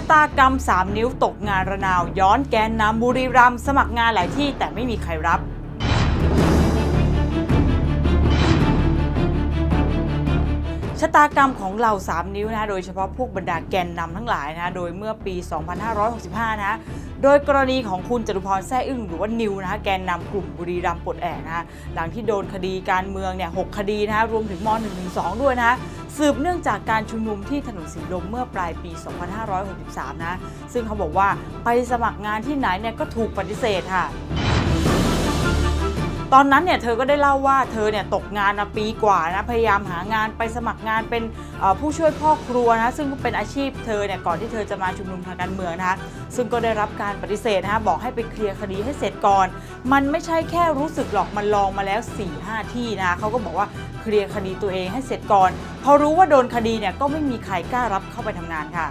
ะตากรรม 3 นิ้วตกงานระนาว ย้อนแกนนำบุรีรัมย์สมัครงานหลายที่แต่ไม่มีใครรับ ชะตากรรมของเรา3นิ้วนะโดยเฉพาะพวกบรรดาแกนนำทั้งหลายนะโดยเมื่อปี 2565 นะ โดยกรณีของคุณจตุพรแซ่อึ้งหรือว่านิวนะแกนนำกลุ่มบุรีรัมย์ปลดแอกนะหลังที่โดนคดีการเมืองเนี่ยหคดีนะรวมถึงม .112 ด้วยนะสืบเนื่องจากการชุมนุมที่ถนนสีลมเมื่อปลายปี 2563 นะ ซึ่งเขาบอกว่าไปสมัครงานที่ไหนเนี่ยก็ถูกปฏิเสธค่ะ ตอนนั้นเนี่ยเธอก็ได้เล่าว่าเธอเนี่ยตกงานมาปีกว่านะพยายามหางานไปสมัครงานเป็นผู้ช่วยพ่อครัวนะซึ่งเป็นอาชีพเธอเนี่ยก่อนที่เธอจะมาชุมนุมทางการเมืองนะคะซึ่งก็ได้รับการปฏิเสธนะคะบอกให้ไปเคลียร์คดีให้เสร็จก่อน มันไม่ใช่แค่รู้สึกหรอกมันลองมาแล้ว 4-5ที่นะคะเขาก็บอกว่าเคลียร์คดีตัวเองให้เสร็จก่อนพอรู้ว่าโดนคดีเนี่ยก็ไม่มีใครกล้ารับเข้าไปทำงานค่ะ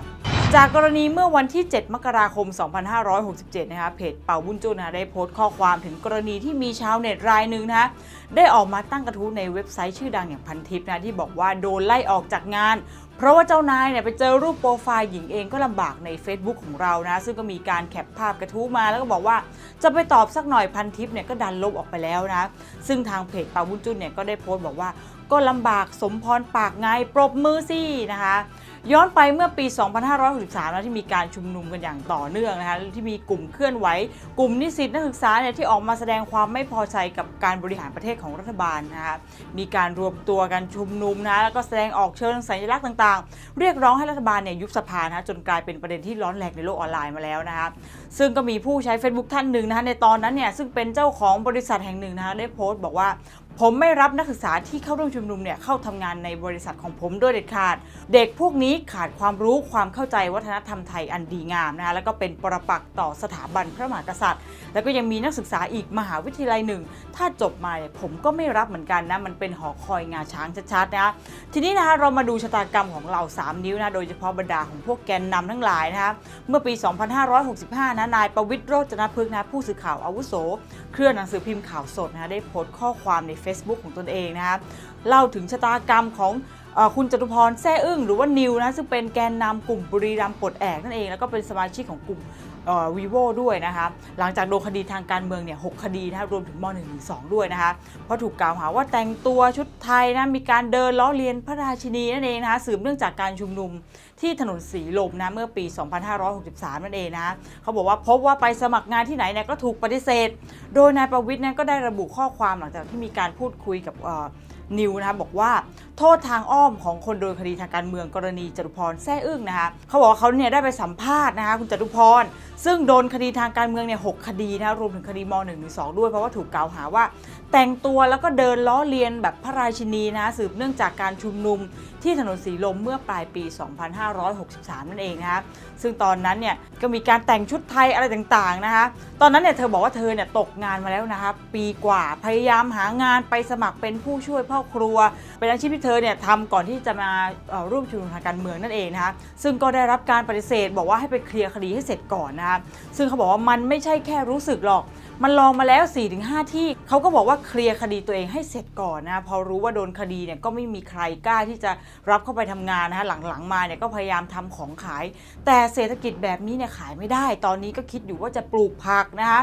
จากกรณีเมื่อวันที่ 7 มกราคม 2567 นะคะเพจเป่าบุญจุนนะได้โพสต์ข้อความถึงกรณีที่มีชาวเน็ตรายหนึ่งนะคะได้ออกมาตั้งกระทู้ในเว็บไซต์ชื่อดังอย่างพันทิปนะที่บอกว่าโดนไล่ออกจากงาน เพราะว่าเจ้านายเนี่ยไปเจอรูปโปรไฟล์หญิงเองก็ลำบากใน Facebook ของเรานะ ซึ่งก็มีการแคปภาพกระทู้มาแล้วก็บอกว่าจะไปตอบสักหน่อยพันทิปเนี่ยก็ดันลบออกไปแล้วนะ ซึ่งทางเพจเป่าบุญจุนเนี่ยก็ได้โพสต์บอกว่าก็ลำบากสมพรปากไงปรบมือสินะคะ ย้อนไปเมื่อปี 2563นะที่มีการชุมนุมกันอย่างต่อเนื่องนะคะที่มีกลุ่มเคลื่อนไหว กลุ่มนิสิตนักศึกษาเนี่ยที่ออกมาแสดงความไม่พอใจกับการบริหารประเทศของรัฐบาลนะคะมีการรวมตัวกันชุมนุมนะแล้วก็แสดงออกเชิงสัญลักษณ์ต่างๆ เรียกร้องให้รัฐบาลเนี่ยยุบสภานะจนกลายเป็นประเด็นที่ร้อนแรงในโลกออนไลน์มาแล้วนะคะซึ่งก็มีผู้ใช้ Facebook ท่านหนึ่งนะคะในตอนนั้นเนี่ยซึ่งเป็นเจ้าของบริษัทแห่งหนึ่งนะคะได้โพสต์บอกว่า ผมไม่รับนักศึกษาที่เข้าร่วมชุมนุมเนี่ยเข้าทำงานในบริษัทของผมโดยเด็ดขาด เด็กพวกนี้ขาดความรู้ความเข้าใจวัฒนธรรมไทยอันดีงามนะคะแล้วก็เป็นปรปักษ์ต่อสถาบันพระมหากษัตริย์ แล้วก็ยังมีนักศึกษาอีกมหาวิทยาลัยหนึ่ง ถ้าจบมาเนี่ยผมก็ไม่รับเหมือนกันนะมันเป็นหอคอยงาช้างชัดๆนะทีนี้นะคะเรามาดูชะตากรรมของเรา 3 นิ้วนะโดยเฉพาะบรรดาของพวกแกนนำทั้งหลายนะคะเมื่อปี 2565 นะนายประวิตรโรจนพฤกษ์นะผู้สื่อข่าวอาวุโส รือหนังสือพิมพ์ข่าวสดนะได้โพสต์ข้อความใน Facebook ของตนเองนะคะเล่าถึงชะตากรรมของอคุณจตุพรแซ่อึ้งหรือว่านิวนะซึ่งเป็นแกนนำกลุ่มบุรีรัมย์ปลดแอกนั่นเองแล้วก็เป็นสมาชิกของกลุ่ม วีโวด้วยนะคะหลังจากโดนคดีทางการเมืองเนี่ยหกคดีนะคะรวมถึงม .112 ด้วยนะคะเพราะถูกกล่าวหาว่าแต่งตัวชุดไทยนะมีการเดินล้อเลียนพระราชินีนั่นเองนะคะสืบเนื่องจากการชุมนุมที่ถนนสีลมนะเมื่อปี 2563 นั่นเองนะเขาบอกว่าพบว่าไปสมัครงานที่ไหนเนี่ยก็ถูกปฏิเสธ โดยนายประวิทย์เนี่ยก็ได้ระบุข้อความหลังจากที่มีการพูดคุยกับ นิวนะคะบอกว่าโทษทางอ้อมของคนโดนคดีทางการเมืองกรณีจตุพรแซ่อึ้งนะคะเขาบอกว่าเขาเนี่ยได้ไปสัมภาษณ์นะคะคุณจตุพร ซึ่งโดนคดีทางการเมืองเนี่ยหกคดีนะคะรวมถึงคดีม .112 ด้วยเพราะว่าถูกกล่าวหาว่า แต่งตัวแล้วก็เดินล้อเลียนแบบพระราชินีนะสืบเนื่องจากการชุมนุมที่ถนนสีลมเมื่อปลายปี 2563 นั่นเองนะคะซึ่งตอนนั้นเนี่ยก็มีการแต่งชุดไทยอะไรต่างๆนะคะตอนนั้นเนี่ยเธอบอกว่าเธอเนี่ยตกงานมาแล้วนะคะปีกว่าพยายามหางานไปสมัครเป็นผู้ช่วยพ่อครัว เป็นอาชีพที่เธอเนี่ยทำก่อนที่จะมาร่วมชุมนุมทางการเมืองนั่นเองนะคะซึ่งก็ได้รับการปฏิเสธ บอกว่าให้ไปเคลียร์คดีให้เสร็จก่อนนะคะซึ่งเขาบอกว่ามันไม่ใช่แค่รู้สึกหรอก มันลองมาแล้ว 4-5 ที่เขาก็บอกว่าเคลียร์คดีตัวเองให้เสร็จก่อนนะพอรู้ว่าโดนคดีเนี่ยก็ไม่มีใครกล้าที่จะรับเข้าไปทำงานนะคะหลังๆมาเนี่ยก็พยายามทำของขาย แต่เศรษฐกิจแบบนี้เนี่ยขายไม่ได้ ตอนนี้ก็คิดอยู่ว่าจะปลูกผักนะคะ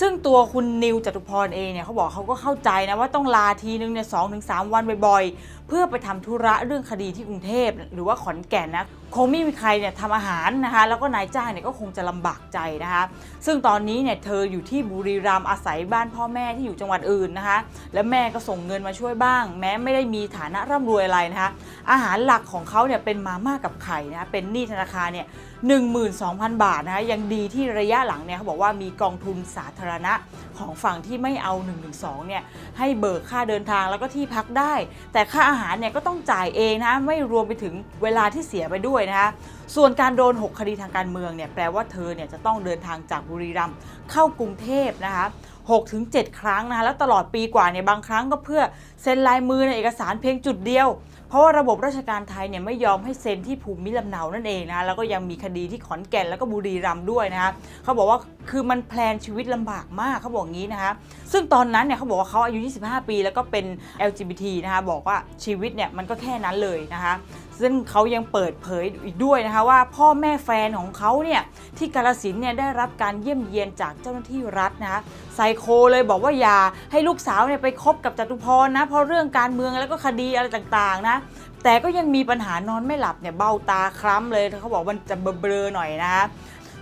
ซึ่งตัวคุณนิวจตุพรเองเนี่ยเขาบอกเขาก็เข้าใจนะว่าต้องลาทีนึงเนี่ยสองถึงสามวันบ่อยๆ เพื่อไปทำธุระเรื่องคดีที่กรุงเทพหรือว่าขอนแก่นนะคงไม่มีใครเนี่ยทำอาหารนะคะแล้วก็นายจ้างเนี่ยก็คงจะลำบากใจนะคะซึ่งตอนนี้เนี่ยเธออยู่ที่บุรีรัมย์อาศัยบ้านพ่อแม่ที่อยู่จังหวัดอื่นนะคะและแม่ก็ส่งเงินมาช่วยบ้าง แม้ไม่ได้มีฐานะร่ำรวยอะไรนะคะอาหารหลักของเขาเนี่ยเป็นมาม่ากับไข่นะะเป็นหนี้ธนาคารเนี่ย 12,000 บาทนะคะยังดีที่ระยะหลังเนี่ยเขาบอกว่ามีกองทุนสาธารณะของฝั่งที่ไม่เอา112เนี่ยให้เบิกค่าเดินทางแล้วก็ที่พักได้ แต่ค่าอาหารเนี่ยก็ต้องจ่ายเองนะไม่รวมไปถึงเวลาที่เสียไปด้วยนะคะส่วนการโดน 6 คดีทางการเมืองเนี่ยแปลว่าเธอเนี่ยจะต้องเดินทางจากบุรีรัมย์เข้ากรุงเทพนะคะ6ถึง7ครั้งนะคะแล้วตลอดปีกว่าเนี่ยบางครั้งก็เพื่อเซ็นลายมือในเอกสารเพียงจุดเดียว เพราะว่าระบบราชการไทยเนี่ยไม่ยอมให้เซ็นที่ภูมิลำเนานั่นเองนะแล้วก็ยังมีคดีที่ขอนแก่นแล้วก็บุรีรัมย์ด้วยนะคะเขาบอกว่าคือมันแพลนชีวิตลำบากมากเขาบอกงี้นะคะซึ่งตอนนั้นเนี่ยเขาบอกว่าเขาอายุ 25 ปี แล้วก็เป็น LGBT นะคะบอกว่าชีวิตเนี่ยมันก็แค่นั้นเลยนะคะซึ่งเขายังเปิดเผยอีกด้วยนะคะว่าพ่อแม่แฟนของเขาเนี่ยที่กาลสินเนี่ยได้รับการเยี่ยมเยียนจากเจ้าหน้าที่รัฐนะคะไซโคเลยบอกว่าอย่าให้ลูกสาวเนี่ยไปคบกับจตุพรนะเพราะเรื่องการเมืองแล้วก็คดีอะไรต่างๆนะแต่ก็ยังมีปัญหานอนไม่หลับเนี่ยเบ้าตาคล้ำเลยเขาบอกมันจะเบลอๆหน่อยนะคะ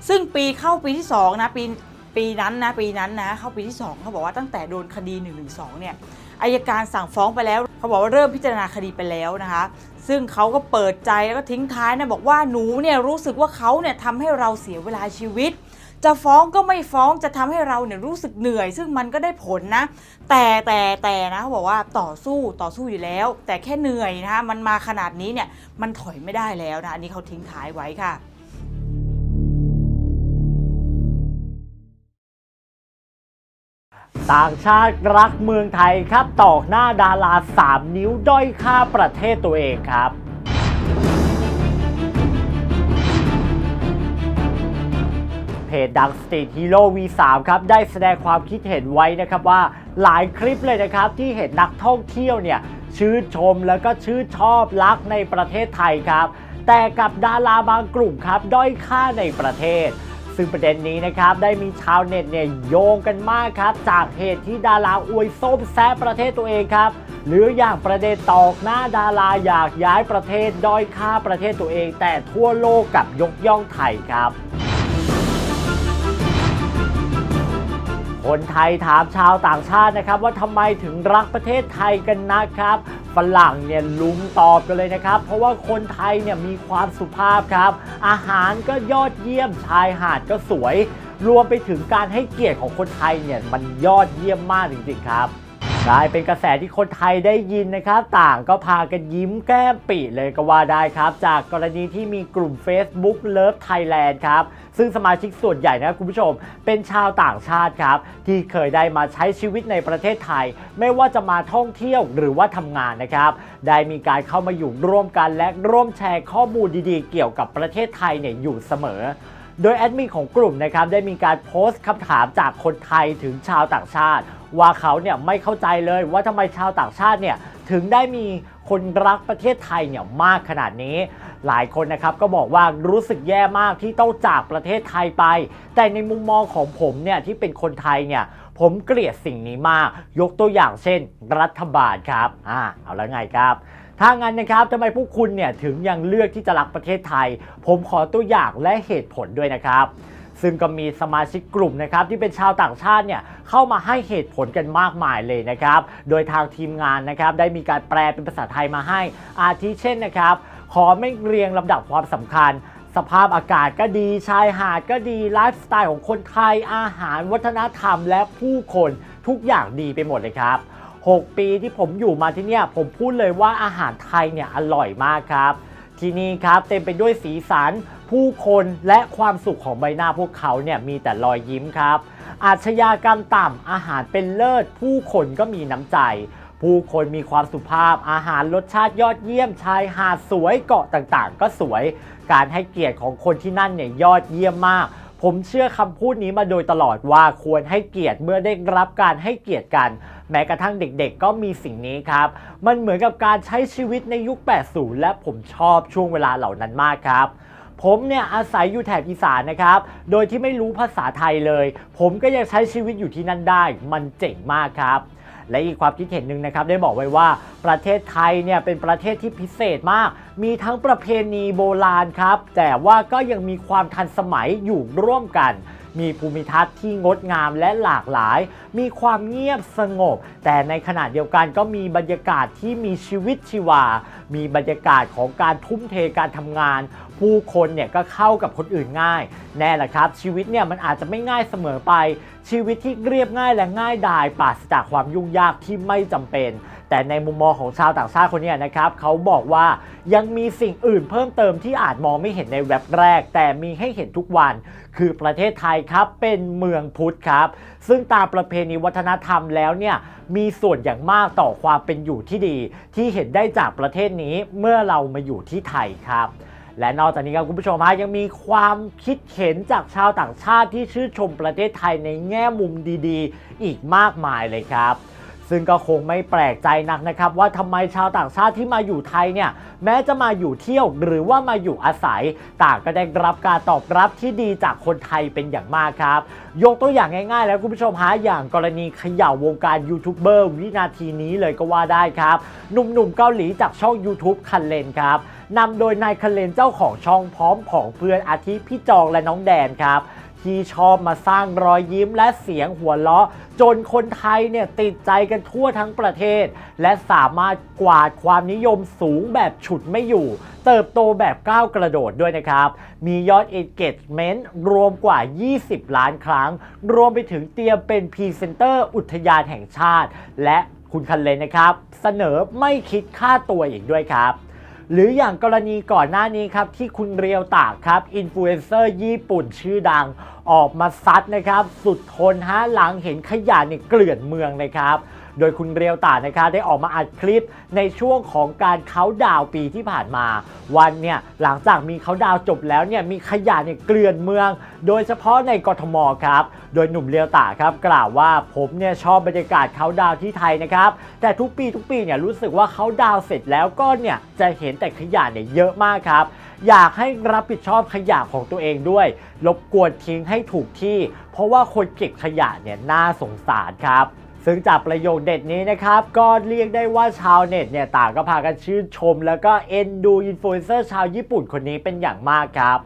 ซึ่งปีเข้าปีที่สองนะปี ปีนั้นนะปีนั้นนะเข้าปีที่สองเขาบอกว่าตั้งแต่โดนคดี1นึเนี่ยอายการสั่งฟ้องไปแล้ว เขาบอกว่าเริ่มพิจารณาคดีไปแล้วนะคะ ซึ่งเขาก็เปิดใจแล้วก็ทิ้งท้ายนะบอกว่าหนูเนี่ยรู้สึกว่าเขาเนี่ยทำให้เราเสียเวลาชีวิต จะฟ้องก็ไม่ฟ้องจะทำให้เราเนี่ยรู้สึกเหนื่อย ซึ่งมันก็ได้ผลนะ แต่แต่แต่นะเขาบอกว่าต่อสู้ต่อสู้อยู่แล้ว แต่แค่เหนื่อยนะคะมันมาขนาดนี้เนี่ยมันถอยไม่ได้แล้วนะอันนี้เขาทิ้งท้ายไว้ค่ะ ต่างชาติรักเมืองไทยครับ ตอกหน้าดารา 3 นิ้วด้อยค่าประเทศตัวเองครับเพจดังสตรีทฮีโร่ V3 ครับได้แสดงความคิดเห็นไว้นะครับว่าหลายคลิปเลยนะครับที่เห็นนักท่องเที่ยวเนี่ยชื่นชมแล้วก็ชื่นชอบรักในประเทศไทยครับ แต่กับดาราบางกลุ่มครับ ด้อยค่าในประเทศ ซึ่งประเด็นนี้นะครับ ได้มีชาวเน็ตเนี่ยโยงกันมากครับ จากเหตุที่ดาราอวยส้มแซะประเทศตัวเองครับ หรืออย่างประเด็นตอกหน้าดาราอยากย้ายประเทศด้อยค่าประเทศตัวเอง แต่ทั่วโลกกับยกย่องไทยครับ คนไทยถามชาวต่างชาตินะครับ ว่าทำไมถึงรักประเทศไทยกันนะครับฝรั่งเนี่ยลุมตอบกันเลยนะครับ เพราะว่าคนไทยเนี่ยมีความสุภาพครับ อาหารก็ยอดเยี่ยมชายหาดก็สวย รวมไปถึงการให้เกียรติของคนไทยเนี่ยมันยอดเยี่ยมมากจริงๆครับ กลายเป็นกระแสที่คนไทยได้ยินนะครับ ต่างก็พากันยิ้มแก้มปีเลยก็ว่าได้ครับ จากกรณีที่มีกลุ่ม Facebook Love Thailand ครับ ซึ่งสมาชิกส่วนใหญ่นะครับคุณผู้ชม เป็นชาวต่างชาติครับ ที่เคยได้มาใช้ชีวิตในประเทศไทย ไม่ว่าจะมาท่องเที่ยวหรือว่าทำงานนะครับ ได้มีการเข้ามาอยู่ร่วมกันและร่วมแชร์ข้อมูลดีๆ เกี่ยวกับประเทศไทยเนี่ยอยู่เสมอโดยแอดมินของกลุ่มนะครับได้มีการโพสต์คำถามจากคนไทยถึงชาวต่างชาติ ว่าเขาเนี่ยไม่เข้าใจเลยว่าทำไมชาวต่างชาติเนี่ยถึงได้มีคนรักประเทศไทยเนี่ยมากขนาดนี้ หลายคนนะครับก็บอกว่ารู้สึกแย่มากที่ต้องจากประเทศไทยไป แต่ในมุมมองของผมเนี่ยที่เป็นคนไทยเนี่ยผมเกลียดสิ่งนี้มาก ยกตัวอย่างเช่น รัฐบาลครับอ่าเอาแล้วไงครับถ้างั้นนะครับทำไมพวกคุณเนี่ยถึงยังเลือกที่จะรักประเทศไทย ผมขอตัวอย่างและเหตุผลด้วยนะครับ ซึ่งก็มีสมาชิกกลุ่มนะครับที่เป็นชาวต่างชาติเนี่ยเข้ามาให้เหตุผลกันมากมายเลยนะครับ โดยทางทีมงานนะครับได้มีการแปลเป็นภาษาไทยมาให้ อาทิเช่นนะครับ ขอไม่เรียงลำดับความสำคัญสภาพอากาศก็ดีชายหาดก็ดีไลฟ์สไตล์ของคนไทยอาหารวัฒนธรรมและผู้คนทุกอย่างดีไปหมดเลยครับ 6 ปีที่ผมอยู่มาที่เนี่ยผมพูดเลยว่าอาหารไทยเนี่ยอร่อยมากครับ ที่นี่ครับเต็มไปด้วยสีสัน ผู้คนและความสุขของใบหน้าพวกเขาเนี่ยมีแต่รอยยิ้มครับ อาชญากรรมต่ำอาหารเป็นเลิศ ผู้คนก็มีน้ำใจ ผู้คนมีความสุภาพอาหารรสชาติยอดเยี่ยมชายหาดสวยเกาะต่างๆ ก็สวย การให้เกียรติของคนที่นั่นเนี่ยยอดเยี่ยมมากผมเชื่อคำพูดนี้มาโดยตลอดว่าควรให้เกียรติเมื่อได้รับการให้เกียรติกัน แม้กระทั่งเด็กๆ ก็มีสิ่งนี้ครับ มันเหมือนกับการใช้ชีวิตในยุค 80 และผมชอบช่วงเวลาเหล่านั้นมากครับ ผมเนี่ยอาศัยอยู่แถบอีสานนะครับ โดยที่ไม่รู้ภาษาไทยเลย ผมก็ยังใช้ชีวิตอยู่ที่นั่นได้ มันเจ๋งมากครับและอีกความคิดเห็นหนึ่งนะครับได้บอกไว้ว่าประเทศไทยเนี่ยเป็นประเทศที่พิเศษมาก มีทั้งประเพณีโบราณครับ แต่ว่าก็ยังมีความทันสมัยอยู่ร่วมกัน มีภูมิทัศน์ที่งดงามและหลากหลาย มีความเงียบสงบ แต่ในขณะเดียวกันก็มีบรรยากาศที่มีชีวิตชีวา มีบรรยากาศของการทุ่มเทการทำงาน ผู้คนเนี่ยก็เข้ากับคนอื่นง่าย แน่แหละครับ ชีวิตเนี่ยมันอาจจะไม่ง่ายเสมอไป ชีวิตที่เรียบง่ายและง่ายดายปราศจากความยุ่งยากที่ไม่จำเป็น แต่ในมุมมองของชาวต่างชาติคนนี้นะครับเขาบอกว่ายังมีสิ่งอื่นเพิ่มเติมที่อาจมองไม่เห็นในเว็บแรก แต่มีให้เห็นทุกวัน คือประเทศไทยครับเป็นเมืองพุทธครับ ซึ่งตามประเพณีวัฒนธรรมแล้วเนี่ยมีส่วนอย่างมากต่อความเป็นอยู่ที่ดี ที่เห็นได้จากประเทศนี้เมื่อเรามาอยู่ที่ไทยครับ และนอกจากนี้ครับคุณผู้ชมฮะยังมีความคิดเห็นจากชาวต่างชาติที่ชื่นชมประเทศไทยในแง่มุมดีๆ อีกมากมายเลยครับซึ่งก็คงไม่แปลกใจนักนะครับ ว่าทำไมชาวต่างชาติที่มาอยู่ไทยเนี่ยแม้จะมาอยู่เที่ยวหรือว่ามาอยู่อาศัย ต่างก็ได้รับการตอบรับที่ดีจากคนไทยเป็นอย่างมากครับ ยกตัวอย่างง่ายๆ แล้วคุณผู้ชมฮะอย่างกรณีเขย่าวงการยูทูบเบอร์วินาทีนี้เลยก็ว่าได้ครับ หนุ่มๆเกาหลีจากช่อง YouTube คันเลนครับนำโดยนายคันเลนเจ้าของช่องพร้อมของเพื่อนอาทิพี่จองและน้องแดนครับ ที่ชอบมาสร้างรอยยิ้มและเสียงหัวเราะ จนคนไทยเนี่ยติดใจกันทั่วทั้งประเทศ และสามารถกวาดความนิยมสูงแบบฉุดไม่อยู่เติบโตแบบก้าวกระโดดด้วยนะครับ มียอด engagement รวมกว่า 20 ล้านครั้ง รวมไปถึงเตรียมเป็นพรีเซนเตอร์อุทยานแห่งชาติ และคุณคันเลนนะครับ เสนอไม่คิดค่าตัวอีกด้วยครับ หรืออย่างกรณีก่อนหน้านี้ครับที่คุณเรียวตากครับอินฟลูเอนเซอร์ญี่ปุ่นชื่อดังออกมาซัดนะครับ สุดทนฮะหลังเห็นขยะเนี่ยเกลื่อนเมืองนะครับ โดยคุณเรียวตานะครับได้ออกมาอัดคลิปในช่วงของการเขาดาวปีที่ผ่านมา วันเนี่ยหลังจากมีเขาดาวจบแล้วเนี่ยมีขยะเนี่ยเกลื่อนเมือง โดยเฉพาะในกทมครับ โดยหนุ่มเรียวตาครับกล่าวว่าผมเนี่ยชอบบรรยากาศเขาดาวที่ไทยนะครับแต่ทุกปีทุกปีเนี่ยรู้สึกว่าเขาดาวเสร็จแล้วก็เนี่ยจะเห็นแต่ขยะเนี่ยเยอะมากครับอยากให้รับผิดชอบขยะของตัวเองด้วย รบกวนทิ้งให้ถูกที่ เพราะว่าคนเก็บขยะเนี่ยน่าสงสารครับ ซึ่งจากประโยคเด็ดนี้นะครับ ก็เรียกได้ว่าชาวเน็ตเนี่ยต่างก็พากันชื่นชม แล้วก็เอ็นดูอินฟลูเอนเซอร์ชาวญี่ปุ่นคนนี้เป็นอย่างมากครับ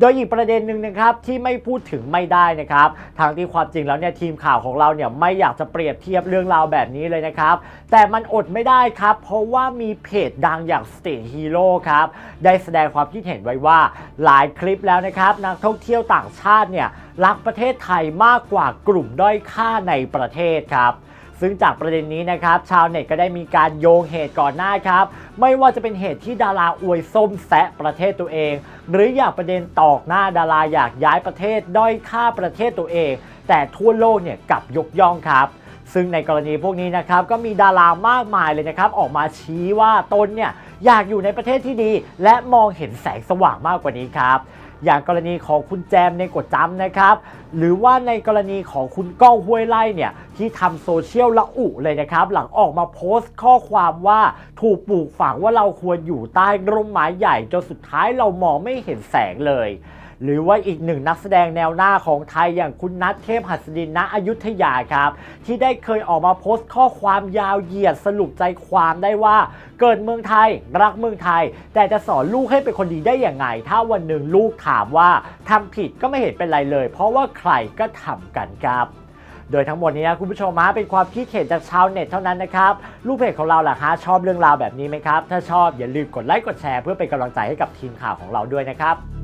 โดยอีกประเด็นหนึ่งนะครับที่ไม่พูดถึงไม่ได้นะครับทางที่ความจริงแล้วเนี่ยทีมข่าวของเราเนี่ยไม่อยากจะเปรียบเทียบเรื่องราวแบบนี้เลยนะครับ แต่มันอดไม่ได้ครับ เพราะว่ามีเพจดังอย่าง State Hero ครับได้แสดงความคิดเห็นไว้ว่าหลายคลิปแล้วนะครับนักท่องเที่ยวต่างชาติเนี่ยรักประเทศไทยมากกว่ากลุ่มด้อยค่าในประเทศครับ ซึ่งจากประเด็นนี้นะครับ ชาวเน็ตก็ได้มีการโยงเหตุก่อนหน้าครับ ไม่ว่าจะเป็นเหตุที่ดาราอวยส้มแซะประเทศตัวเอง หรืออย่างประเด็นตอกหน้าดาราอยากย้ายประเทศด้อยค่าประเทศตัวเอง แต่ทั่วโลกเนี่ยกลับยกย่องครับซึ่งในกรณีพวกนี้นะครับก็มีดารามากมายเลยนะครับ ออกมาชี้ว่าตนเนี่ยอยากอยู่ในประเทศที่ดี และมองเห็นแสงสว่างมากกว่านี้ครับ อย่างกรณีของคุณแจมในกดจำนะครับ หรือว่าในกรณีของคุณก้องห้วยไล่เนี่ยที่ทำโซเชียลละอุเลยนะครับ หลังออกมาโพสต์ข้อความว่าถูกปลูกฝังว่าเราควรอยู่ใต้ร่มไม้ใหญ่จนสุดท้ายเรามองไม่เห็นแสงเลย หรือว่าอีกหนึ่งนักแสดงแนวหน้าของไทยอย่างคุณนัทเทพหัสดินณอยุธยาครับ ที่ได้เคยออกมาโพสต์ข้อความยาวเหยียดสรุปใจความได้ว่า เกิดเมืองไทย รักเมืองไทย แต่จะสอนลูกให้เป็นคนดีได้อย่างไง ถ้าวันหนึ่งลูกถามว่าทำผิดก็ไม่เห็นเป็นไรเลย เพราะว่าใครก็ทำกันครับโดยทั้งหมดนี้นะคุณผู้ชมฮะเป็นความคิดเห็นจากชาวเน็ตเท่านั้นนะครับลูกเพจของเราล่ะฮะชอบเรื่องราวแบบนี้ไหมครับ ถ้าชอบอย่าลืมกดไลค์กดแชร์เพื่อเป็นกำลังใจให้กับทีมข่าวของเราด้วยนะครับ